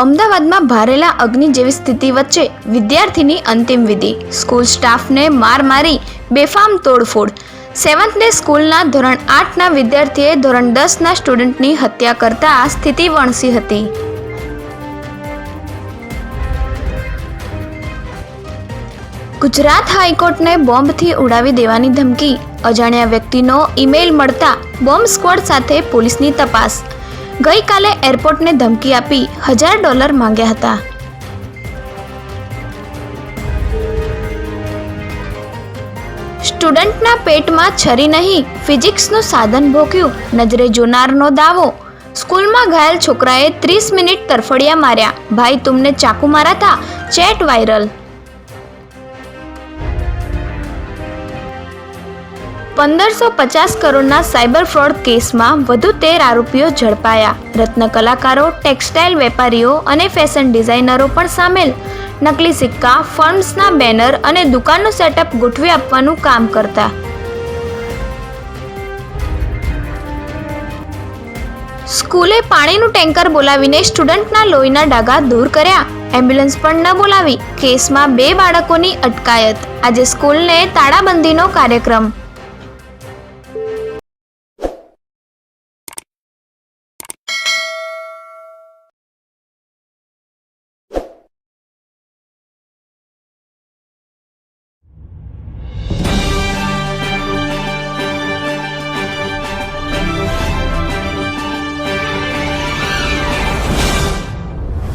અમદાવાદમાં ભારેલા અગ્નિ જેવી સ્થિતિ વચ્ચે વિદ્યાર્થીની અંતિમ વિધિ. સ્કૂલ સ્ટાફને માર મારી બેફામ તોડફોડ. સેવન્થ ડે સ્કૂલના ધોરણ આઠના વિદ્યાર્થીએ ધોરણ દસના સ્ટુડન્ટની હત્યા કરતા સ્થિતિ વણસી હતી. ગુજરાત હાઈકોર્ટને બોમ્બથી ઉડાવી દેવાની ધમકી. અજાણ્યા વ્યક્તિનો ઈમેલ મળતા બોમ્બ સ્ક્વોડ સાથે પોલીસની તપાસ. ગઈકાલે એરપોર્ટને ધમકી આપી હજાર ડોલર માંગ્યા હતા. સ્ટુડન્ટના પેટમાં છરી નહીં, ફિઝિક્સનું સાધન ભોગ્યું, નજરે જોનારનો દાવો. સ્કૂલમાં ઘાયલ છોકરાએ ત્રીસ મિનિટ તરફડિયા માર્યા. ભાઈ, તુમને ચાકુ મારા હતા ચેટ વાયરલ. પંદરસો પચાસ કરોડના સાયબર ફ્રોડ કેસમાં વધુ તેર આરોપીઓ ઝડપાયા. રત્ન કલાકારો, ટેક્સટાઇલ વેપારીઓ અને ફેશન ડિઝાઇનરો પણ સામેલ. નકલી સિક્કા ફર્મ્સના બેનર અને દુકાનનું સેટઅપ ગોઠવી આપવાનું કામ કરતા. સ્કૂલે પાણીનું ટેન્કર બોલાવીને સ્ટુડન્ટના લોહીના ડાઘા દૂર કર્યા. એમ્બ્યુલન્સ પણ ન બોલાવી. કેસમાં બે બાળકોની અટકાયત. આજે સ્કૂલને તાળાબંધીનો કાર્યક્રમ.